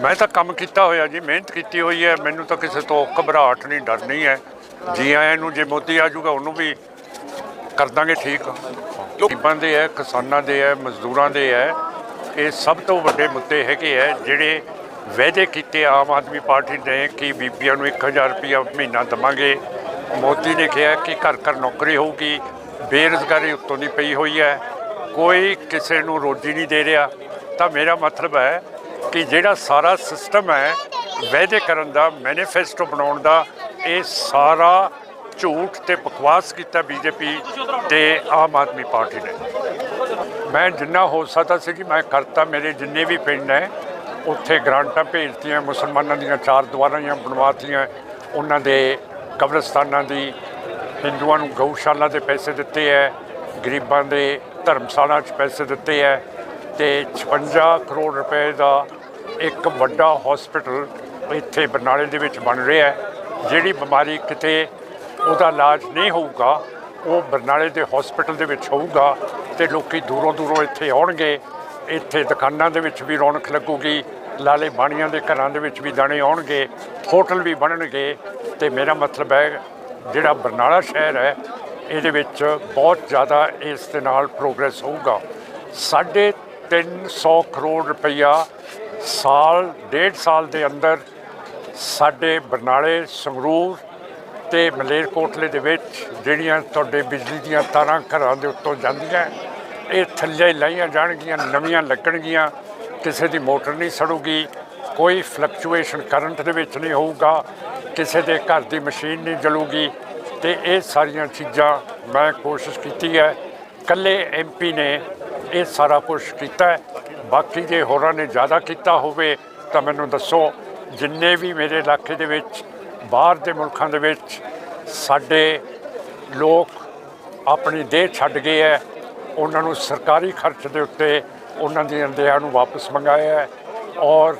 ਮੈਂ ਤਾਂ ਕੰਮ ਕੀਤਾ ਹੋਇਆ ਜੀ, ਮਿਹਨਤ ਕੀਤੀ ਹੋਈ ਹੈ। ਮੈਨੂੰ ਤਾਂ ਕਿਸੇ ਤੋਂ ਘਬਰਾਹਟ ਨਹੀਂ, ਡਰ ਨਹੀਂ ਹੈ। ਜੀ ਆਇਆਂ ਨੂੰ, ਜੇ ਮੋਦੀ ਆ ਜਾਊਗਾ, ਉਹਨੂੰ ਵੀ ਕਰ ਦਾਂਗੇ ਠੀਕ। ਗਰੀਬਾਂ ਦੇ ਹੈ, ਕਿਸਾਨਾਂ ਦੇ ਹੈ, ਮਜ਼ਦੂਰਾਂ ਦੇ ਹੈ। ਇਹ ਸਭ ਤੋਂ ਵੱਡੇ ਮੁੱਦੇ ਹੈਗੇ ਹੈ, ਜਿਹੜੇ ਵਾਅਦੇ ਕੀਤੇ ਆਮ ਆਦਮੀ ਪਾਰਟੀ ਨੇ ਕਿ ਬੀਬੀਆਂ ਨੂੰ 1000 ਰੁਪਇਆ ਮਹੀਨਾ ਦਵਾਂਗੇ। ਮੋਦੀ ਨੇ ਕਿਹਾ ਕਿ ਘਰ ਘਰ ਨੌਕਰੀ ਹੋਊਗੀ, ਬੇਰੁਜ਼ਗਾਰੀ ਉੱਤੋਂ ਦੀ ਪਈ ਹੋਈ ਹੈ। ਕੋਈ ਕਿਸੇ ਨੂੰ ਰੋਜੀ ਨਹੀਂ ਦੇ ਰਿਹਾ। ਤਾਂ ਮੇਰਾ ਮਤਲਬ ਹੈ ਕਿ ਜਿਹੜਾ ਸਾਰਾ ਸਿਸਟਮ ਹੈ ਵਾਅਦੇ ਕਰਨ ਦਾ, ਮੈਨੀਫੈਸਟੋ ਬਣਾਉਣ ਦਾ, ਇਹ ਸਾਰਾ ਝੂਠ ਤੇ ਬਕਵਾਸ ਕੀਤਾ ਬੀਜੇਪੀ ਤੇ ਆਮ ਆਦਮੀ ਪਾਰਟੀ ਨੇ। ਮੈਂ ਜਿੰਨਾ ਹੋ ਸਕਦਾ ਸੀ ਕਿ ਮੈਂ ਕਰਤਾ, ਮੇਰੇ ਜਿੰਨੇ ਵੀ ਪਿੰਡ ਹੈ, ਉੱਥੇ ਗ੍ਰਾਂਟਾਂ ਭੇਜਤੀਆਂ, ਮੁਸਲਮਾਨਾਂ ਦੀਆਂ ਚਾਰ ਦੀਵਾਰਾਂ ਬਣਵਾਤੀਆਂ, ਉਹਨਾਂ ਦੇ ਕਬਰਸਤਾਨਾਂ ਦੀ, ਹਿੰਦੂਆਂ ਨੂੰ ਗਊਸ਼ਾਲਾ ਦੇ ਪੈਸੇ ਦਿੱਤੇ ਹੈ, ਗਰੀਬਾਂ ਦੇ ਧਰਮਸ਼ਾਲਾ 'ਚ ਪੈਸੇ ਦਿੱਤੇ ਹੈ ਤੇ 56 ਕਰੋੜ ਰੁਪਏ ਦਾ ਇੱਕ ਵੱਡਾ ਹਸਪੀਟਲ ਇੱਥੇ ਬਰਨਾਲੇ ਦੇ ਵਿੱਚ ਬਣ ਰਿਹਾ ਹੈ। ਜਿਹੜੀ ਬਿਮਾਰੀ ਕਿਤੇ ਉਹਦਾ ਇਲਾਜ ਨਹੀਂ ਹੋਊਗਾ, ਉਹ ਬਰਨਾਲੇ ਦੇ ਹਸਪੀਟਲ ਦੇ ਵਿੱਚ ਹੋਊਗਾ ਤੇ ਲੋਕੀ ਦੂਰੋਂ ਦੂਰੋਂ ਇੱਥੇ ਆਉਣਗੇ। ਇੱਥੇ ਦੁਕਾਨਾਂ ਦੇ ਵਿੱਚ ਵੀ ਰੌਣਕ ਲੱਗੂਗੀ, ਲਾਲੇ ਬਾਣੀਆਂ ਦੇ ਘਰਾਂ ਦੇ ਵਿੱਚ ਵੀ ਦਾਣੇ ਆਉਣਗੇ, ਹੋਟਲ ਵੀ ਬਣਨਗੇ। ਤੇ ਮੇਰਾ ਮਤਲਬ ਹੈ, ਜਿਹੜਾ ਬਰਨਾਲਾ ਸ਼ਹਿਰ ਹੈ, ਇਹਦੇ ਵਿੱਚ ਬਹੁਤ ਜ਼ਿਆਦਾ ਇਸ ਦੇ ਨਾਲ ਪ੍ਰੋਗਰੈਸ ਹੋਊਗਾ। ਸਾਡੇ 300 ਕਰੋੜ ਰੁਪਈਆ ਸਾਲ, ਡੇਢ ਸਾਲ ਦੇ ਅੰਦਰ ਸਾਡੇ ਬਰਨਾਲੇ, ਸੰਗਰੂਰ ਤੇ ਮਲੇਰਕੋਟਲੇ ਦੇ ਵਿੱਚ ਜਿਹੜੀਆਂ ਤੁਹਾਡੇ ਬਿਜਲੀ ਦੀਆਂ ਤਾਰਾਂ ਘਰਾਂ ਦੇ ਉੱਤੋਂ ਜਾਂਦੀਆਂ, ਇਹ ਥੱਲੇ ਲਾਈਆਂ ਜਾਣਗੀਆਂ, ਨਵੀਆਂ ਲੱਗਣਗੀਆਂ, ਕਿਸੇ ਦੀ ਮੋਟਰ ਨਹੀਂ ਸੜੂਗੀ, ਕੋਈ ਫਲਕਚੁਏਸ਼ਨ ਕਰੰਟ ਦੇ ਵਿੱਚ ਨਹੀਂ ਹੋਊਗਾ, ਕਿਸੇ ਦੇ ਘਰ ਦੀ ਮਸ਼ੀਨ ਨਹੀਂ ਜਲੂਗੀ ਤੇ ਇਹ ਸਾਰੀਆਂ ਚੀਜ਼ਾਂ ਮੈਂ ਕੋਸ਼ਿਸ਼ ਕੀਤੀ ਹੈ। ਕੱਲੇ ਐਮਪੀ ਨੇ ਇਹ ਸਾਰਾ ਕੁਝ ਕੀਤਾ ਹੈ। ਬਾਕੀ ਜੇ ਹੋਰਾਂ ਨੇ ਜ਼ਿਆਦਾ ਕੀਤਾ ਹੋਵੇ ਤਾਂ ਮੈਨੂੰ ਦੱਸੋ, ਜਿੰਨੇ ਵੀ ਮੇਰੇ ਇਲਾਕੇ ਦੇ ਵਿੱਚ, ਬਾਹਰ ਦੇ ਮੁਲਕਾਂ ਦੇ ਵਿੱਚ ਸਾਡੇ ਲੋਕ ਆਪਣੀ ਦੇਹ ਛੱਡ ਗਏ ਹੈ, ਉਹਨਾਂ ਨੂੰ ਸਰਕਾਰੀ ਖਰਚ ਦੇ ਉੱਤੇ ਉਹਨਾਂ ਦੀਆਂ ਦੇਹਾਂ ਨੂੰ ਵਾਪਸ ਮੰਗਾਇਆ ਹੈ ਔਰ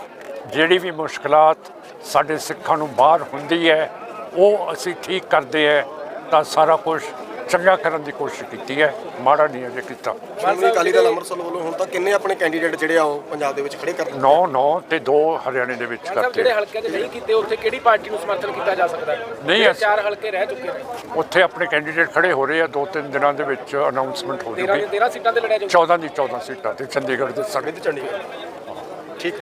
ਜਿਹੜੀ ਵੀ ਮੁਸ਼ਕਲਾਤ ਸਾਡੇ ਸਿੱਖਾਂ ਨੂੰ ਬਾਹਰ ਹੁੰਦੀ ਹੈ, ਉਹ ਅਸੀਂ ਠੀਕ ਕਰਦੇ ਹੈ ਤਾਂ ਸਾਰਾ ਕੁਝ ਚੰਗਾ ਕਰਨ ਦੀ ਕੋਸ਼ਿਸ਼ ਕੀਤੀ ਹੈ ਮਾੜਾ ਨਹੀਂ ਅਜੇ ਕੀਤਾ। ਸ਼੍ਰੋਮਣੀ ਅਕਾਲੀ ਦਲ ਅੰਮ੍ਰਿਤਸਰ ਵੱਲੋਂ ਹੁਣ ਤੱਕ ਕਿੰਨੇ ਆਪਣੇ ਕੈਂਡੀਡੇਟ ਜਿਹੜੇ ਆ ਉਹ ਪੰਜਾਬ ਦੇ ਵਿੱਚ ਖੜੇ ਕਰ 9 9 ਤੇ 2 ਹਰਿਆਣੇ ਦੇ ਵਿੱਚ ਕਰਕੇ। ਜਿਹੜੇ ਹਲਕੇ 'ਚ ਨਹੀਂ ਕੀਤੇ ਉੱਥੇ ਕਿਹੜੀ ਪਾਰਟੀ ਨੂੰ ਸਮਰਥਨ ਕੀਤਾ ਜਾ ਸਕਦਾ ਹੈ? ਨਹੀਂ, ਚਾਰ ਹਲਕੇ ਰਹਿ ਚੁੱਕੇ ਨੇ। ਉੱਥੇ ਆਪਣੇ ਕੈਂਡੀਡੇਟ ਖੜੇ ਹੋ ਰਹੇ ਆ ਦੋ ਤਿੰਨ ਦਿਨਾਂ ਦੇ ਵਿੱਚ ਅਨਾਉਂਸਮੈਂਟ ਹੋ 13 ਜੂਗੀ ਦੇ 13 ਸੀਟਾਂ ਤੇ ਲੜਿਆ ਜਾਊ 14 ਦੀ 14 ਸੀਟਾਂ ਤੇ ਚੰਡੀਗੜ੍ਹ ਦੇ ਸਮੇਤ ਚੰਡੀਗੜ੍ਹ।